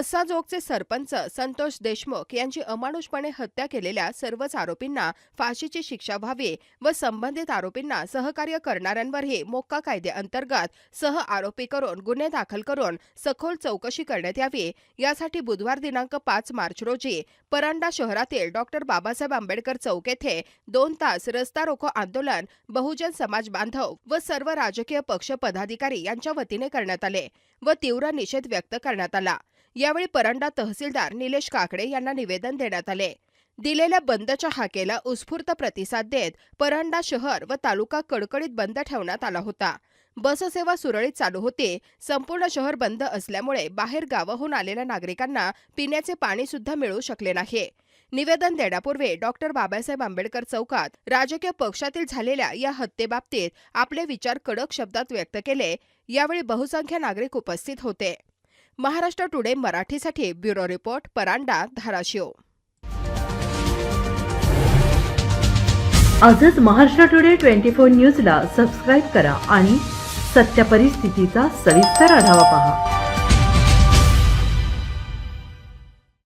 मस्साजोगचे सरपंच संतोष देशमुख यांची अमानुषपणे हत्या केलेल्या सर्वच आरोपींना फाशीची शिक्षा व्हावी व संबंधित आरोपींना सहकार्य करणाऱ्यांवरही मोक्का कायद्याअंतर्गत सह आरोपी करून गुन्हे दाखल करून सखोल चौकशी करण्यात यावी. यासाठी बुधवार दिनांक पाच मार्च रोजी परांडा शहरातील डॉक्टर बाबासाहेब आंबेडकर चौक येथे दोन तास रस्ता रोको आंदोलन बहुजन समाज बांधव व सर्व राजकीय पक्ष पदाधिकारी यांच्या वतीने करण्यात आले व तीव्र निषेध व्यक्त करण्यात आला. यावेळी परंडा तहसीलदार निलेश काकडे यांना निवेदन देण्यात आले. दिलेल्या बंदच्या हाकेला उत्स्फूर्त प्रतिसाद देत परंडा शहर व तालुका कडकडीत बंद ठेवण्यात आला होता. बससेवा सुरळीत चालू होती. संपूर्ण शहर बंद असल्यामुळे बाहेर गावाहून आलेल्या नागरिकांना पिण्याचे पाणी सुद्धा मिळू शकले नाही. निवेदन देण्यापूर्वी डॉक्टर बाबासाहेब आंबेडकर चौकात राजकीय पक्षातील झालेल्या या हत्येबाबतीत आपले विचार कडक शब्दात व्यक्त केले. यावेळी बहुसंख्य नागरिक उपस्थित होते. महाराष्ट्र टुडे मराठीसाठी ब्युरो रिपोर्ट परांडा धाराशिव. आजच महाराष्ट्र टुडे ट्वेंटी फोर न्यूजला सबस्क्राईब करा आणि सत्य परिस्थितीचा सविस्तर आढावा पहा.